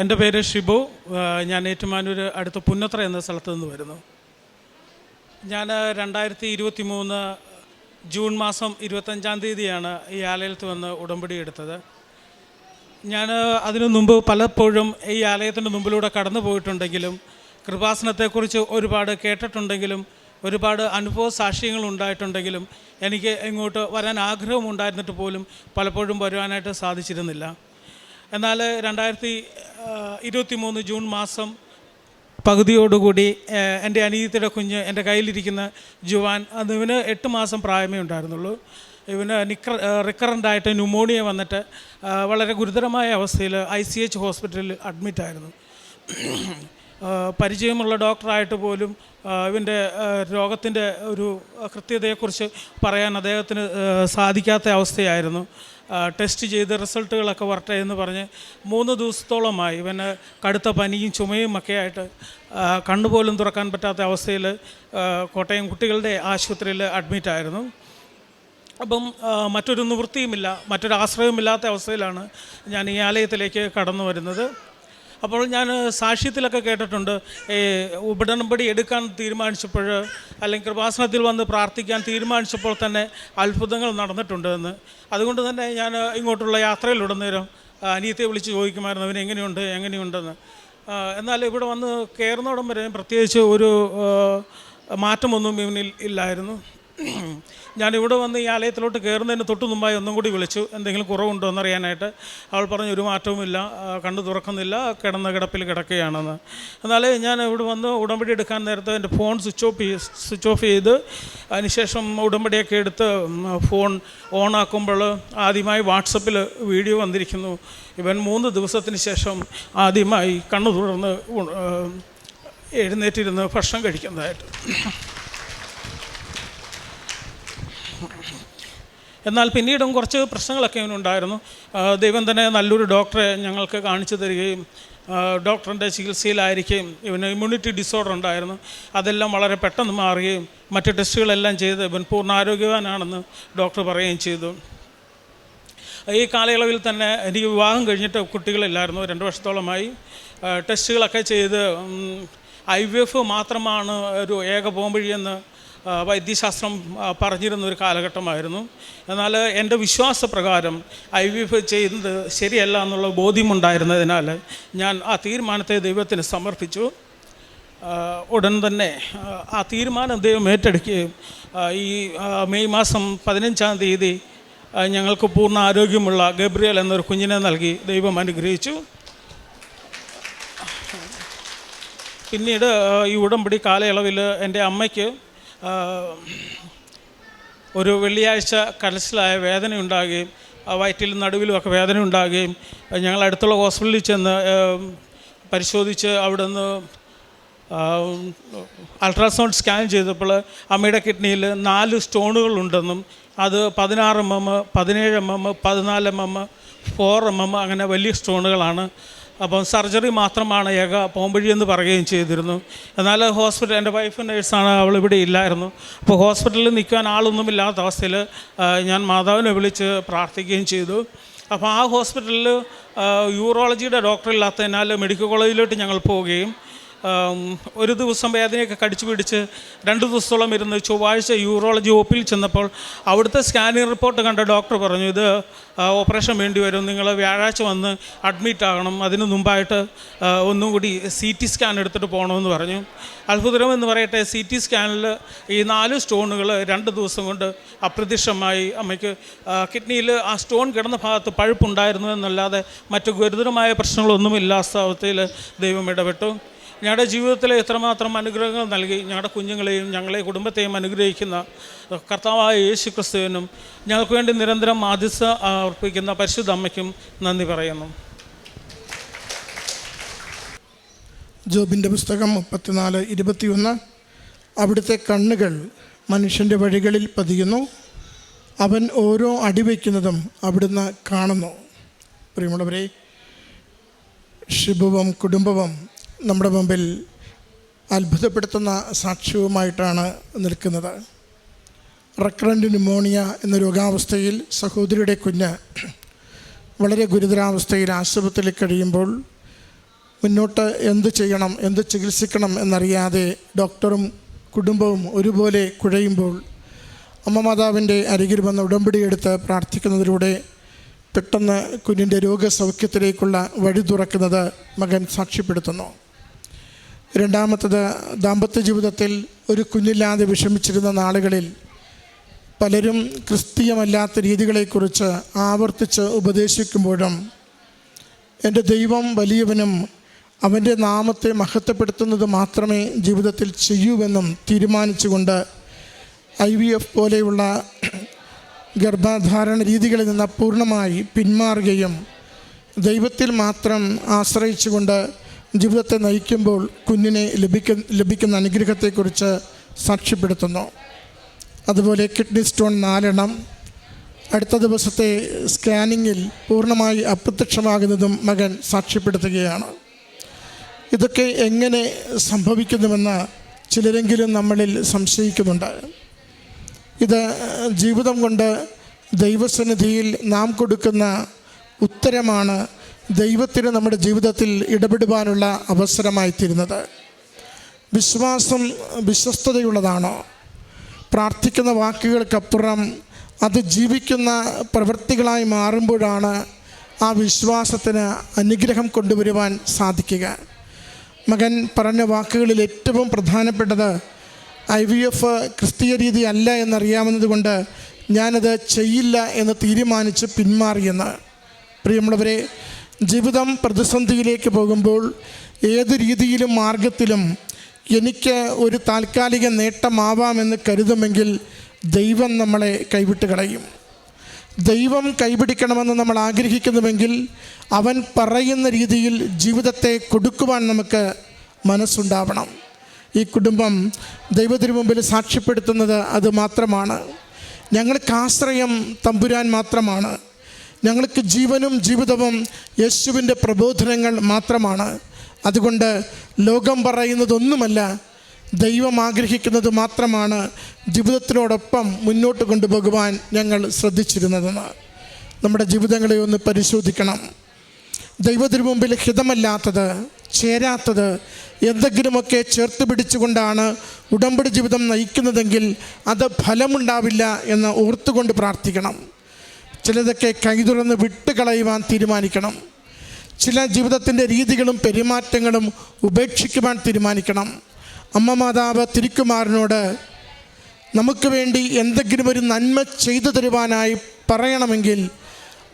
എന്റെ പേര് ഷിബു. ഞാൻ ഏറ്റുമാനൂർ അടുത്ത പുന്നത്ര എന്ന സ്ഥലത്ത് നിന്ന് വരുന്നു. ഞാൻ രണ്ടായിരത്തി ഇരുപത്തി മൂന്ന് ജൂൺ മാസം ഇരുപത്തഞ്ചാം തീയതിയാണ് ഈ ആലയത്ത് വന്ന് ഉടമ്പടി എടുത്തത്. ഞാൻ അതിനു മുമ്പ് പലപ്പോഴും ഈ ആലയത്തിന്റെ മുമ്പിലൂടെ കടന്നു പോയിട്ടുണ്ടെങ്കിലും കൃപാസനത്തെക്കുറിച്ച് ഒരുപാട് കേട്ടിട്ടുണ്ടെങ്കിലും ഒരുപാട് അനുഭവ സാക്ഷ്യങ്ങൾ ഉണ്ടായിട്ടുണ്ടെങ്കിലും എനിക്ക് ഇങ്ങോട്ട് വരാൻ ആഗ്രഹം ആഗ്രഹമുണ്ടായിരുന്നിട്ട് പോലും പലപ്പോഴും വരുവാനായിട്ട് സാധിച്ചിരുന്നില്ല. എന്നാൽ രണ്ടായിരത്തി ഇരുപത്തി മൂന്ന് ജൂൺ മാസം പകുതിയോടുകൂടി എന്റെ അനിയത്തിയുടെ കുഞ്ഞ് എന്റെ കയ്യിലിരിക്കുന്ന ജുവാൻ അത് ഇവന് എട്ട് മാസം പ്രായമേ ഉണ്ടായിരുന്നുള്ളൂ. ഇവന് നിക്ര റിക്കറന്റായിട്ട് ന്യൂമോണിയ വന്നിട്ട് വളരെ ഗുരുതരമായ അവസ്ഥയിൽ ഐ സി എച്ച് ഹോസ്പിറ്റലിൽ അഡ്മിറ്റായിരുന്നു. പരിചയമുള്ള ഡോക്ടറായിട്ട് പോലും ഇവന്റെ രോഗത്തിന്റെ ഒരു കൃത്യതയെക്കുറിച്ച് പറയാൻ അദ്ദേഹത്തിന് സാധിക്കാത്ത അവസ്ഥയായിരുന്നു. ടെസ്റ്റ് ചെയ്ത് റിസൾട്ടുകളൊക്കെ വരട്ടെ എന്ന് പറഞ്ഞ് മൂന്ന് ദിവസത്തോളമായി ഇവന് കടുത്ത പനിയും ചുമയും ഒക്കെ ആയിട്ട് കണ്ണുപോലും തുറക്കാൻ പറ്റാത്ത അവസ്ഥയിൽ കോട്ടയം കുട്ടികളുടെ ആശുപത്രിയിൽ അഡ്മിറ്റായിരുന്നു അപ്പം മറ്റൊരു നിവൃത്തിയുമില്ല മറ്റൊരു ആശ്രയമില്ലാത്ത അവസ്ഥയിലാണ് ഞാൻ ഈ ആലയത്തിലേക്ക് കടന്നു വരുന്നത്. അപ്പോൾ ഞാൻ സാക്ഷ്യത്തിലൊക്കെ കേട്ടിട്ടുണ്ട്. ഈ ഉടമ്പടി എടുക്കാൻ തീരുമാനിച്ചപ്പോൾ അല്ലെങ്കിൽ കൃപാസനത്തിൽ വന്ന് പ്രാർത്ഥിക്കാൻ തീരുമാനിച്ചപ്പോൾ തന്നെ അത്ഭുതങ്ങൾ നടന്നിട്ടുണ്ട് എന്ന്. അതുകൊണ്ട് തന്നെ ഞാൻ ഇങ്ങോട്ടുള്ള യാത്രയിലുടനേരം അനിയത്തെ വിളിച്ച് ചോദിക്കുമായിരുന്നു അവൻ എങ്ങനെയുണ്ട്? എങ്ങനെയുണ്ടെന്ന്? എന്നാൽ ഇവിടെ വന്ന് കയറുന്നോടം വരെ പ്രത്യേകിച്ച് ഒരു മാറ്റമൊന്നും ഇവനിൽ ഇല്ലായിരുന്നു. ഞാൻ ഇവിടെ വന്ന് ഈ ആലയത്തിലോട്ട് കയറുന്നതിന് തൊട്ട് മുമ്പായി ഒന്നും കൂടി വിളിച്ചു. എന്തെങ്കിലും കുറവുണ്ടോ എന്നറിയാനായിട്ട് അവൾ പറഞ്ഞു ഒരു മാറ്റവുമില്ല. കണ്ണു തുറക്കുന്നില്ല. കിടന്ന കിടപ്പിൽ കിടക്കുകയാണെന്ന്. എന്നാലേ ഞാൻ ഇവിടെ വന്ന് ഉടമ്പടി എടുക്കാൻ നേരത്തെ എന്റെ phone switch off switch off ചെയ്ത് അതിനുശേഷം ഉടമ്പടിയൊക്കെ എടുത്ത് ഫോൺ ഓൺ ആക്കുമ്പോൾ ആദ്യമായി വാട്സപ്പിൽ വീഡിയോ വന്നിരിക്കുന്നു. ഇവൻ മൂന്ന് ദിവസത്തിന് ശേഷം ആദ്യമായി കണ്ണു തുറന്ന് എഴുന്നേറ്റിരുന്ന് ഭക്ഷണം കഴിക്കുന്നതായിട്ട്. എന്നാൽ പിന്നീടും കുറച്ച് പ്രശ്നങ്ങളൊക്കെ ഇവനുണ്ടായിരുന്നു ദൈവം തന്നെ നല്ലൊരു ഡോക്ടറെ ഞങ്ങൾക്ക് കാണിച്ചു തരികയും ഡോക്ടറിന്റെ ചികിത്സയിലായിരിക്കുകയും ഇവന് ഇമ്മ്യൂണിറ്റി ഡിസോർഡർ ഉണ്ടായിരുന്നു. അതെല്ലാം വളരെ പെട്ടെന്ന് മാറുകയും മറ്റ് ടെസ്റ്റുകളെല്ലാം ചെയ്ത് ഇവൻ പൂർണ ആരോഗ്യവാനാണെന്ന് ഡോക്ടർ പറയുകയും ചെയ്തു. ഈ കാലയളവിൽ തന്നെ എനിക്ക് വിവാഹം കഴിഞ്ഞിട്ട് കുട്ടികളില്ലായിരുന്നു. രണ്ട് വർഷത്തോളമായി ടെസ്റ്റുകളൊക്കെ ചെയ്ത് ഐ വി എഫ് മാത്രമാണ് ഒരു ഏക പോംവഴിയെന്ന് വൈദ്യശാസ്ത്രം പറഞ്ഞിരുന്ന ഒരു കാലഘട്ടമായിരുന്നു. എന്നാൽ എന്റെ വിശ്വാസപ്രകാരം ഐ വി എഫ് ചെയ്യുന്നത് ശരിയല്ല എന്നുള്ള ബോധ്യമുണ്ടായിരുന്നതിനാൽ ഞാൻ ആ തീരുമാനത്തെ ദൈവത്തിന് സമർപ്പിച്ചു. ഉടൻ തന്നെ ആ, തീരുമാനം ദൈവം ഏറ്റെടുക്കുകയും ഈ മെയ് മാസം പതിനഞ്ചാം തീയതി ഞങ്ങൾക്ക് പൂർണ ആരോഗ്യമുള്ള ഗബ്രിയൽ എന്നൊരു കുഞ്ഞിനെ നൽകി ദൈവം അനുഗ്രഹിച്ചു. പിന്നീട് ഈ ഉടമ്പടി കാലയളവിൽ എന്റെ അമ്മയ്ക്ക് ഒരു വെള്ളിയാഴ്ച കലശലായ വേദന ഉണ്ടാകുകയും ആ വയറ്റിലും നടുവിലുമൊക്കെ വേദന ഉണ്ടാകുകയും ഞങ്ങൾ അടുത്തുള്ള ഹോസ്പിറ്റലിൽ ചെന്ന് പരിശോധിച്ച് അവിടെ നിന്ന് അൾട്രാസൗണ്ട് സ്കാൻ ചെയ്തപ്പോൾ അമ്മയുടെ കിഡ്നിയിൽ നാല് സ്റ്റോണുകളുണ്ടെന്നും അത് പതിനാറ് എം എം പതിനേഴ് എം എം പതിനാല് M M four M M അങ്ങനെ വലിയ സ്റ്റോണുകളാണ് അപ്പം സർജറി മാത്രമാണ് ഏക പോംവഴി എന്ന് പറയുകയും ചെയ്തിരുന്നു. എന്നാൽ ഹോസ്പിറ്റൽ എന്റെ വൈഫ് നേഴ്സാണ് അവൾ ഇവിടെ ഇല്ലായിരുന്നു. അപ്പോൾ ഹോസ്പിറ്റലിൽ നിൽക്കാൻ ആളൊന്നും ഇല്ലാത്ത അവസ്ഥയിൽ ഞാൻ മാതാവിനെ വിളിച്ച് പ്രാർത്ഥിക്കുകയും ചെയ്തു. അപ്പോൾ ആ ഹോസ്പിറ്റലിൽ യൂറോളജിയുടെ ഡോക്ടർ ഇല്ലാത്തതിനാൽ മെഡിക്കൽ കോളേജിലോട്ട് ഞങ്ങൾ പോവുകയും ഒരു ദിവസം വേദനയൊക്കെ കടിച്ചു പിടിച്ച് രണ്ട് ദിവസത്തോളം ഇരുന്ന് ചൊവ്വാഴ്ച യൂറോളജി ഒപ്പിൽ ചെന്നപ്പോൾ അവിടുത്തെ സ്കാനിങ് റിപ്പോർട്ട് കണ്ട ഡോക്ടർ പറഞ്ഞു ഇത് ഓപ്പറേഷൻ വേണ്ടി വരും. നിങ്ങൾ വ്യാഴാഴ്ച വന്ന് അഡ്മിറ്റ് ആകണം. അതിന് മുമ്പായിട്ട് ഒന്നും കൂടി സി ടി സ്കാൻ എടുത്തിട്ട് പോകണമെന്ന് പറഞ്ഞു. അത്ഭുതം എന്ന് പറയട്ടെ സി ടി സ്കാനിൽ ഈ നാല് സ്റ്റോണുകൾ രണ്ട് ദിവസം കൊണ്ട് അപ്രത്യക്ഷമായി. അമ്മയ്ക്ക് കിഡ്നിയിൽ ആ സ്റ്റോൺ കിടന്ന ഭാഗത്ത് പഴുപ്പുണ്ടായിരുന്നു എന്നല്ലാതെ മറ്റു ഗുരുതരമായ പ്രശ്നങ്ങളൊന്നുമില്ലാത്ത അവസ്ഥയിൽ ദൈവം ഇടപെട്ടു. ഞങ്ങളുടെ ജീവിതത്തിലെ എത്രമാത്രം അനുഗ്രഹങ്ങൾ നൽകി ഞങ്ങളുടെ കുഞ്ഞുങ്ങളെയും ഞങ്ങളെ കുടുംബത്തെയും അനുഗ്രഹിക്കുന്ന കർത്താവായ യേശു ക്രിസ്തുവിനും ഞങ്ങൾക്ക് വേണ്ടി നിരന്തരം ആദിസ അർപ്പിക്കുന്ന പരിശുദ്ധ അമ്മയ്ക്കും നന്ദി പറയുന്നു. ജോബിന്റെ പുസ്തകം മുപ്പത്തിനാല് ഇരുപത്തിയൊന്ന്. അവിടുത്തെ കണ്ണുകൾ മനുഷ്യന്റെ വഴികളിൽ പതിയുന്നു. അവൻ ഓരോ അടി വയ്ക്കുന്നതും അവിടുന്ന് കാണുന്നു. പ്രിയമുള്ളവരെ ശുഭവും കുടുംബവും നമ്മുടെ മുമ്പിൽ അത്ഭുതപ്പെടുത്തുന്ന സാക്ഷ്യവുമായിട്ടാണ് നിൽക്കുന്നത്. റെക്കറന്റ് ന്യൂമോണിയ എന്ന രോഗാവസ്ഥയിൽ സഹോദരിയുടെ കുഞ്ഞ് വളരെ ഗുരുതരാവസ്ഥയിൽ ആശുപത്രിയിൽ കഴിയുമ്പോൾ മുന്നോട്ട് എന്ത് ചെയ്യണം എന്ത് ചികിത്സിക്കണം എന്നറിയാതെ ഡോക്ടറും കുടുംബവും ഒരുപോലെ കുഴയുമ്പോൾ അമ്മ മാതാവിന്റെ അരികിൽ വന്ന് ഉടമ്പടിയെടുത്ത് പ്രാർത്ഥിക്കുന്നതിലൂടെ പെട്ടെന്ന് കുഞ്ഞിന്റെ രോഗസൗഖ്യത്തിലേക്കുള്ള വഴി തുറക്കുന്നത് മകൻ സാക്ഷ്യപ്പെടുത്തുന്നു. രണ്ടാമത്തത് ദാമ്പത്യ ജീവിതത്തിൽ ഒരു കുഞ്ഞില്ലാതെ വിഷമിച്ചിരുന്ന നാളുകളിൽ പലരും ക്രിസ്തീയമല്ലാത്ത രീതികളെക്കുറിച്ച് ആവർത്തിച്ച് ഉപദേശിക്കുമ്പോഴും എന്റെ ദൈവം വലിയവനും അവന്റെ നാമത്തെ മഹത്വപ്പെടുത്തുന്നത് മാത്രമേ ജീവിതത്തിൽ ചെയ്യൂവെന്നും തീരുമാനിച്ചുകൊണ്ട് ഐ വി എഫ് പോലെയുള്ള ഗർഭധാരണ രീതികളിൽ നിന്ന് പൂർണമായി പിന്മാറുകയും ദൈവത്തിൽ മാത്രം ആശ്രയിച്ചുകൊണ്ട് ജീവിതത്തെ നയിക്കുമ്പോൾ കുഞ്ഞിനെ ലഭിക്ക ലഭിക്കുന്ന അനുഗ്രഹത്തെക്കുറിച്ച് സാക്ഷ്യപ്പെടുത്തുന്നു. അതുപോലെ കിഡ്നി സ്റ്റോൺ നാലെണ്ണം. അടുത്ത ദിവസത്തെ സ്കാനിങ്ങിൽ പൂർണമായി അപ്രത്യക്ഷമാകുന്നതും മകൻ സാക്ഷ്യപ്പെടുത്തുകയാണ്. ഇതൊക്കെ എങ്ങനെ സംഭവിക്കുന്നുവെന്ന് ചിലരെങ്കിലും നമ്മളിൽ സംശയിക്കുന്നുണ്ട്. ഇത് ജീവിതം കൊണ്ട് ദൈവസന്നിധിയിൽ നാം കൊടുക്കുന്ന ഉത്തരമാണ് ദൈവത്തിന് നമ്മുടെ ജീവിതത്തിൽ ഇടപെടുവാനുള്ള അവസരമായി തീരുന്നത് വിശ്വാസം വിശ്വസ്തതയുള്ളതാണോ? പ്രാർത്ഥിക്കുന്ന വാക്കുകൾക്കപ്പുറം അത് ജീവിക്കുന്ന പ്രവൃത്തികളായി മാറുമ്പോഴാണ് ആ വിശ്വാസത്തിന് അനുഗ്രഹം കൊണ്ടുവരുവാൻ സാധിക്കുക. മകൻ പറഞ്ഞ വാക്കുകളിൽ ഏറ്റവും പ്രധാനപ്പെട്ടത് ഐ വി എഫ് ക്രിസ്തീയ രീതി അല്ല എന്നറിയാവുന്നതുകൊണ്ട് ഞാനത് ചെയ്യില്ല എന്ന് തീരുമാനിച്ച് പിന്മാറിയെന്ന്. പ്രിയമുള്ളവരെ ജീവിതം പ്രതിസന്ധിയിലേക്ക് പോകുമ്പോൾ ഏത് രീതിയിലും മാർഗത്തിലും എനിക്ക് ഒരു താൽക്കാലിക നേട്ടമാവാമെന്ന് കരുതുമെങ്കിൽ ദൈവം നമ്മളെ കൈവിട്ട് കളയും. ദൈവം കൈപിടിക്കണമെന്ന് നമ്മൾ ആഗ്രഹിക്കുന്നുവെങ്കിൽ അവൻ പറയുന്ന രീതിയിൽ ജീവിതത്തെ കൊടുക്കുവാൻ നമുക്ക് മനസ്സുണ്ടാവണം. ഈ കുടുംബം ദൈവത്തിനു മുമ്പിൽ സാക്ഷ്യപ്പെടുത്തുന്നത് അത് മാത്രമാണ്. ഞങ്ങൾക്ക് ആശ്രയം തമ്പുരാൻ മാത്രമാണ്. ഞങ്ങൾക്ക് ജീവനും ജീവിതവും യേശുവിന്റെ പ്രബോധനങ്ങൾ മാത്രമാണ്. അതുകൊണ്ട് ലോകം പറയുന്നതൊന്നുമല്ല ദൈവം ആഗ്രഹിക്കുന്നത് മാത്രമാണ് ജീവിതത്തിനോടൊപ്പം മുന്നോട്ട് കൊണ്ടുപോകുവാൻ ഞങ്ങൾ ശ്രദ്ധിച്ചിരുന്നതെന്ന്. നമ്മുടെ ജീവിതങ്ങളെ ഒന്ന് പരിശോധിക്കണം. ദൈവത്തിനു മുമ്പിൽ ഹിതമല്ലാത്തത് ചേരാത്തത് എന്തെങ്കിലുമൊക്കെ ചേർത്ത് പിടിച്ചുകൊണ്ടാണ് ഉടമ്പടി ജീവിതം നയിക്കുന്നതെങ്കിൽ അത് ഫലമുണ്ടാവില്ല എന്ന് ഓർത്തുകൊണ്ട് പ്രാർത്ഥിക്കണം. ചിലതൊക്കെ കൈതുറന്ന് വിട്ടുകളയുവാൻ തീരുമാനിക്കണം. ചില ജീവിതത്തിന്റെ രീതികളും പെരുമാറ്റങ്ങളും ഉപേക്ഷിക്കുവാൻ തീരുമാനിക്കണം. അമ്മ മാതാവ് തിരുക്കുമാരനോട് നമുക്ക് വേണ്ടി എന്തെങ്കിലും ഒരു നന്മ ചെയ്തു തരുവാനായി പറയണമെങ്കിൽ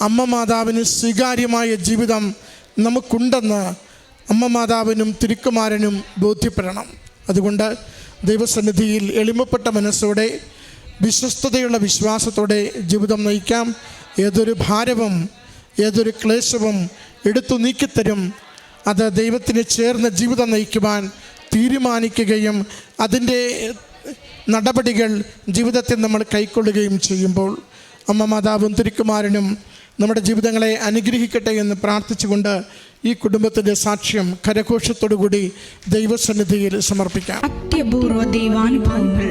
അമ്മ മാതാവിന് സ്വീകാര്യമായ ജീവിതം നമുക്കുണ്ടെന്ന് അമ്മ മാതാവിനും തിരുക്കുമാരനും ബോധ്യപ്പെടണം. അതുകൊണ്ട് ദൈവസന്നിധിയിൽ എളിമപ്പെട്ട മനസ്സോടെ വിശ്വസ്തതയുള്ള വിശ്വാസത്തോടെ ജീവിതം നയിക്കാം. ഏതൊരു ഭാരവും ഏതൊരു ക്ലേശവും എടുത്തു നീക്കിത്തരും. അത് ദൈവത്തിന് ചേർന്ന് ജീവിതം നയിക്കുവാൻ തീരുമാനിക്കുകയും അതിന്റെ നടപടികൾ ജീവിതത്തിൽ നമ്മൾ കൈക്കൊള്ളുകയും ചെയ്യുമ്പോൾ അമ്മ മാതാവും തിരുക്കുമാരനും നമ്മുടെ ജീവിതങ്ങളെ അനുഗ്രഹിക്കട്ടെ എന്ന് പ്രാർത്ഥിച്ചുകൊണ്ട് ഈ കുടുംബത്തിന്റെ സാക്ഷ്യം കരഘോഷത്തോടുകൂടി ദൈവസന്നിധിയിൽ സമർപ്പിക്കാം. അത്യപൂർവ ദൈവാനുഭവങ്ങൾ